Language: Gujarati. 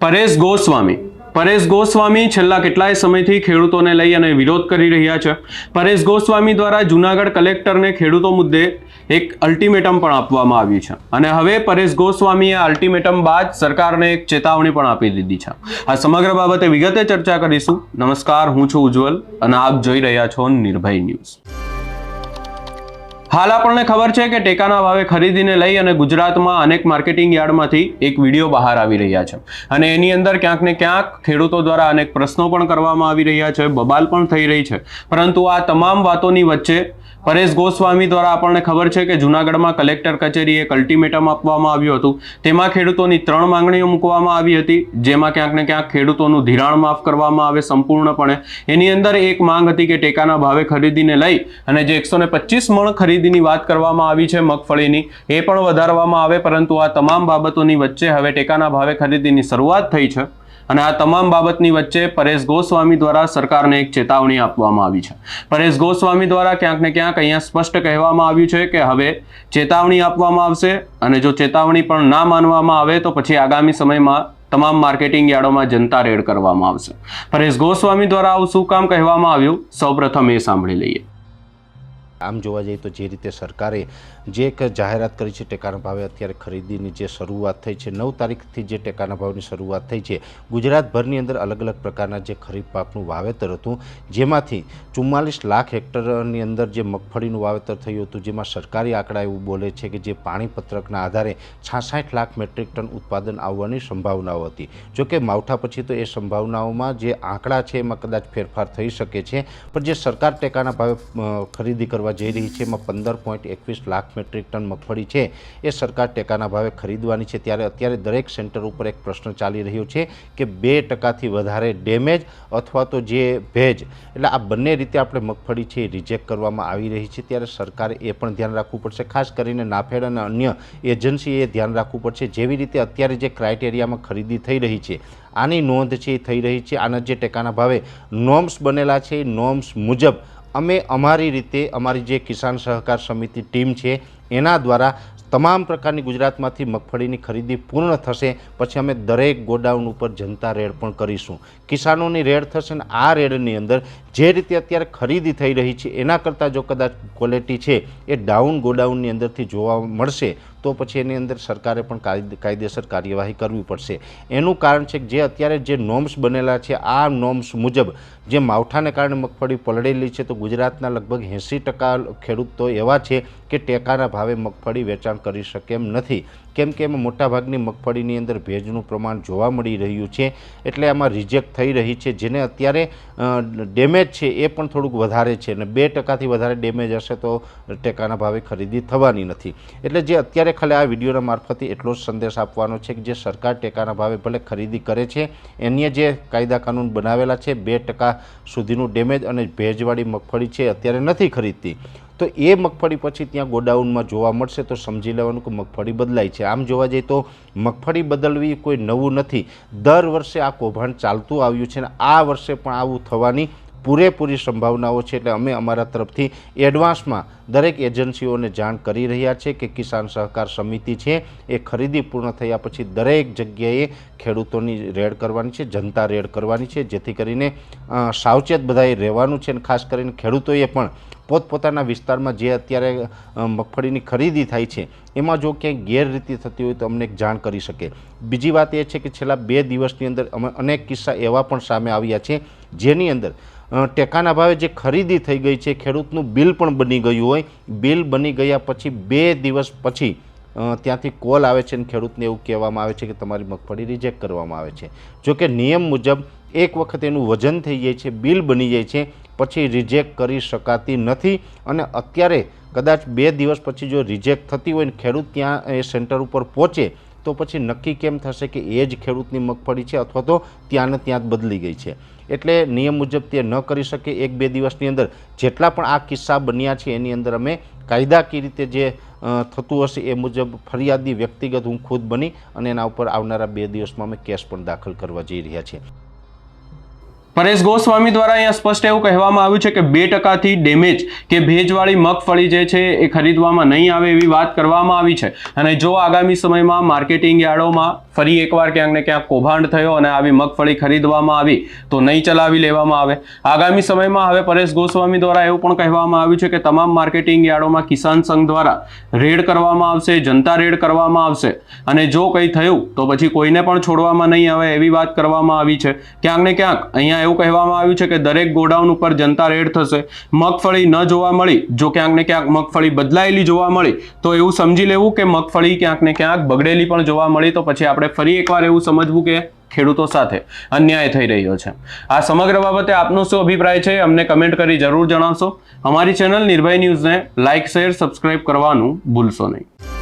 પરેશ ગોસ્વામી. પરેશ ગોસ્વામી છેલ્લા કેટલાય સમયથી ખેડૂતોને લઈ અને વિરોધ કરી રહ્યા છે. પરેશ ગોસ્વામી દ્વારા જુનાગઢ કલેક્ટરને ખેડૂતો મુદ્દે એક અલ્ટિમેટમ પણ આપવામાં આવ્યું છે. અને હવે પરેશ ગોસ્વામીએ અલ્ટિમેટમ બાદ સરકારને એક ચેતવણી પણ આપી દીધી છે. આ સમગ્ર બાબતે વિગતે ચર્ચા કરીશું. નમસ્કાર, હું છું ઉજ્જવલ અને આપ જોઈ રહ્યા છો નિર્ભય ન્યૂઝ. હાલ આપણને ખબર છે કે ટેકાના ભાવે ખરીદીને લઈ અને ગુજરાતમાં અનેક માર્કેટિંગ યાર્ડમાંથી એક વીડિયો બહાર આવી રહ્યા છે. અને એની અંદર ક્યાંક ને ક્યાંક ખેડૂતો દ્વારા અનેક પ્રશ્નો પણ કરવામાં આવી રહ્યા છે, બબાલ પણ થઈ રહી છે. પરંતુ આ તમામ વાતોની વચ્ચે પરેશ ગોસ્વામી દ્વારા આપણને ખબર છે કે જુનાગઢમાં કલેક્ટર કચેરીએ એક અલ્ટિમેટમ આપવામાં આવ્યું હતું. તેમાં ખેડૂતોની ત્રણ માંગણીઓ મૂકવામાં આવી હતી, જેમાં ક્યાંક ને ક્યાંક ખેડૂતોનું ધિરાણ માફ કરવામાં આવે સંપૂર્ણપણે. એની અંદર એક માંગ હતી કે ટેકાના ભાવે ખરીદીને લઈ અને જે એકસો ને મણ ખરીદીની વાત કરવામાં આવી છે મગફળીની. એ પણ વધારવામાં આવે, પરંતુ આ તમામ બાબતોની વચ્ચે હવે ટેકાના ભાવે ખરીદીની શરૂઆત થઈ છે. અને આ તમામ બાબતની વચ્ચે પરેશ ગોસ્વામી દ્વારા સરકારને એક ચેતવણી આપવામાં આવી છે. પરેશ ગોસ્વામી દ્વારા ક્યાંક ને ક્યાંક અહીંયા સ્પષ્ટ કહેવામાં આવ્યું છે કે હવે ચેતવણી આપવામાં આવશે અને જો ચેતવણી પણ ના માનવામાં આવે તો પછી આગામી સમયમાં તમામ માર્કેટિંગ યાર્ડોમાં જનતા રેડ કરવામાં આવશે. પરેશ ગોસ્વામી દ્વારા આવું શું કામ કહેવામાં આવ્યું? સૌપ્રથમ એ સાંભળી લઈએ. આમ જોવા જઈએ તો જે રીતે સરકારે જે એક જાહેરાત કરી છે ટેકાના ભાવે અત્યારે ખરીદીની જે શરૂઆત થઈ છે, નવ તારીખથી જે ટેકાના ભાવની શરૂઆત થઈ છે, ગુજરાતભરની અંદર અલગ અલગ પ્રકારના જે ખરીફ પાકનું વાવેતર હતું, જેમાંથી ચુમ્માલીસ લાખ હેક્ટરની અંદર જે મગફળીનું વાવેતર થયું હતું, જેમાં સરકારી આંકડા એવું બોલે છે કે જે પાણીપત્રકના આધારે છાસઠ લાખ મેટ્રિક ટન ઉત્પાદન આવવાની સંભાવનાઓ હતી. જોકે માવઠા પછી તો એ સંભાવનાઓમાં જે આંકડા છે એમાં કદાચ ફેરફાર થઈ શકે છે, પણ જે સરકાર ટેકાના ભાવે ખરીદી કરવા જઈ રહી છે એમાં પંદર પોઈન્ટ એકવીસ લાખ મેટ્રિક ટન મગફળી છે એ સરકાર ટેકાના ભાવે ખરીદવાની છે. ત્યારે અત્યારે દરેક સેન્ટર ઉપર એક પ્રશ્ન ચાલી રહ્યો છે કે બે ટકાથી વધારે ડેમેજ અથવા તો જે ભેજ, એટલે આ બંને રીતે આપણે મગફળી છે એ રિજેક્ટ કરવામાં આવી રહી છે. ત્યારે સરકારે એ પણ ધ્યાન રાખવું પડશે. ખાસ કરીને નાફેડ અને અન્ય એજન્સીએ ધ્યાન રાખવું પડશે. જેવી રીતે અત્યારે જે ક્રાઇટેરિયામાં ખરીદી થઈ રહી છે, આની નોંધ છે એ થઈ રહી છે. આના જે ટેકાના ભાવે નોમ્સ બનેલા છે, એ નોમ્સ મુજબ અમે અમારી રીતે અમારી જે કિસાન સહકાર સમિતિ ટીમ છે, એના દ્વારા તમામ પ્રકારની ગુજરાતમાંથી મગફળીની ખરીદી પૂર્ણ થશે, પછી અમે દરેક ગોડાઉન ઉપર જનતા રેડ પણ કરીશું. કિસાનોની રેડ થશે અને આ રેડની અંદર જે રીતે અત્યારે ખરીદી થઈ રહી છે, એના કરતાં જો કદાચ ક્વોલિટી છે, એ ડાઉન ગોડાઉનની અંદરથી જોવા મળશે તો પછી એની અંદર સરકારે પણ કાયદે- કાયદેસર કાર્યવાહી કરવી પડશે. એનું કારણ છે કે જે અત્યારે જે નોમ્સ બનેલા છે, આ નોમ્સ મુજબ જે માવઠાને કારણે મગફળી પલળેલી છે, તો ગુજરાતના લગભગ એંસી ટકા ખેડૂતો એવા છે કે ટેકાના ભાવે મગફળી વેચાણ કરી શકે એમ નથી. કેમ કે એમાં મોટાભાગની મગફળીની અંદર ભેજનું પ્રમાણ જોવા મળી રહ્યું છે, એટલે આમાં રિજેક્ટ થઈ રહી છે, જેને અત્યારે ડેમેજ છે એ પણ થોડુંક વધારે છે અને બે ટકાથી વધારે ડેમેજ હશે તો ટેકાના ભાવે ખરીદી થવાની નથી. એટલે જે અત્યારે ખાલી આ વિડીયોના મારફતે એટલો જ સંદેશ આપવાનો છે કે જે સરકાર ટેકાના ભાવે ભલે ખરીદી કરે છે, એની જે કાયદા કાનૂન બનાવેલા છે, બે ટકા સુધીનું ડેમેજ અને ભેજવાળી મગફળી છે અત્યારે નથી ખરીદતી. તો એ મગફળી પછી ત્યાં ગોડાઉનમાં જોવા મળશે તો સમજી લેવાનું કે મગફળી બદલાય છે. આમ જોવા જઈએ તો મગફળી બદલવી કોઈ નવું નથી. દર વર્ષે આ કૌભાંડ ચાલતું આવ્યું છે અને આ વર્ષે પણ આવું થવાની પૂરેપૂરી સંભાવનાઓ છે એટલે અમે અમારા તરફથી એડવાન્સમાં દરેક એજન્સીઓને જાણ કરી રહ્યા છે કે કિસાન સહકાર સમિતિ છે એ ખરીદી પૂર્ણ થયા પછી દરેક જગ્યાએ ખેડૂતોની રેડ કરવાની છે, જનતા રેડ કરવાની છે, જેથી કરીને સાવચેત બધાએ રહેવાનું છે અને ખાસ કરીને ખેડૂતોએ પણ પોતપોતાના વિસ્તારમાં જે અત્યારે મગફળીની ખરીદી થાય છે એમાં જો ક્યાંય ગેરરીતિ થતી હોય તો અમને જાણ કરી શકે. બીજી વાત એ છે કે છેલ્લા બે દિવસની અંદર અમે અનેક કિસ્સા એવા પણ સામે આવ્યા છે જેની અંદર ટેકાના ભાવે જે ખરીદી થઈ ગઈ છે, ખેડૂતનું બિલ પણ બની ગયું હોય. બિલ બની ગયા પછી બે દિવસ પછી ત્યાંથી કોલ આવે છે અને ખેડૂતને એવું કહેવામાં આવે છે કે તમારી મગફળી રિજેક્ટ કરવામાં આવે છે. જો કે નિયમ મુજબ એક વખત એનું વજન થઈ જાય છે, બિલ બની જાય છે, પછી રિજેક્ટ કરી શકાતી નથી અને અત્યારે કદાચ બે દિવસ પછી જો રિજેક્ટ થતી હોય ને ખેડૂત ત્યાં એ સેન્ટર ઉપર પહોંચે તો પછી નક્કી કેમ થશે કે એ જ ખેડૂતની મગફળી છે અથવા તો ત્યાંને ત્યાં જ બદલી ગઈ છે? એટલે નિયમ મુજબ તે ન કરી શકે એક બે દિવસની અંદર. જેટલા પણ આ કિસ્સા બન્યા છે એની અંદર અમે કાયદાકીય રીતે જે થતું હશે એ મુજબ ફરિયાદી વ્યક્તિગત હું ખુદ બની અને એના ઉપર આવનારા બે દિવસમાં અમે કેસ પણ દાખલ કરવા જઈ રહ્યા છીએ. પરેશ ગોસ્વામી દ્વારા અહીંયા સ્પષ્ટ એવું કહેવામાં આવ્યું છે કે બે ટકાથી ડેમેજ કે ભેજવાળી મગફળી જે છે એ ખરીદવામાં નહીં આવે એવી વાત કરવામાં આવી છે. અને જો આગામી સમયમાં માર્કેટિંગ યાર્ડોમાં ફરી એકવાર ક્યાંક ને ક્યાંક કૌભાંડ થયો અને આવી મગફળી ખરીદવામાં આવી, તો નહીં ચલાવી લેવામાં આવે. આગામી સમયમાં હવે પરેશ ગોસ્વામી દ્વારા એવું પણ કહેવામાં આવ્યું છે કે તમામ માર્કેટિંગ યાર્ડોમાં કિસાન સંઘ દ્વારા રેડ કરવામાં આવશે, જનતા રેડ કરવામાં આવશે. અને જો કંઈ થયું, તો પછી કોઈને પણ છોડવામાં નહીં આવે એવી વાત કરવામાં આવી છે. ક્યાંક ને ક્યાંક અહીંયા એવું કહેવામાં આવ્યું છે કે દરેક ગોડાઉન ઉપર જનતા રેડ થશે. મગફળી ન જોવા મળી, જો ક્યાંક ને ક્યાંક મગફળી બદલાયેલી જોવા મળી, તો એવું સમજી લેવું કે મગફળી ક્યાંક ને ક્યાંક બગડેલી પણ જોવા મળી, તો પછી આપણે ફરી એકવાર એવું સમજવું કે ખેડૂતો સાથે અન્યાય થઈ રહ્યો છે. આ સમગ્ર બાબતે આપનો શું અભિપ્રાય છે, અમને કમેન્ટ કરી જરૂર જણાવશો. અમારી ચેનલ નિર્ભય ન્યૂઝને લાઇક શેર, સબસ્ક્રાઇબ કરવાનું ભૂલશો નહીં.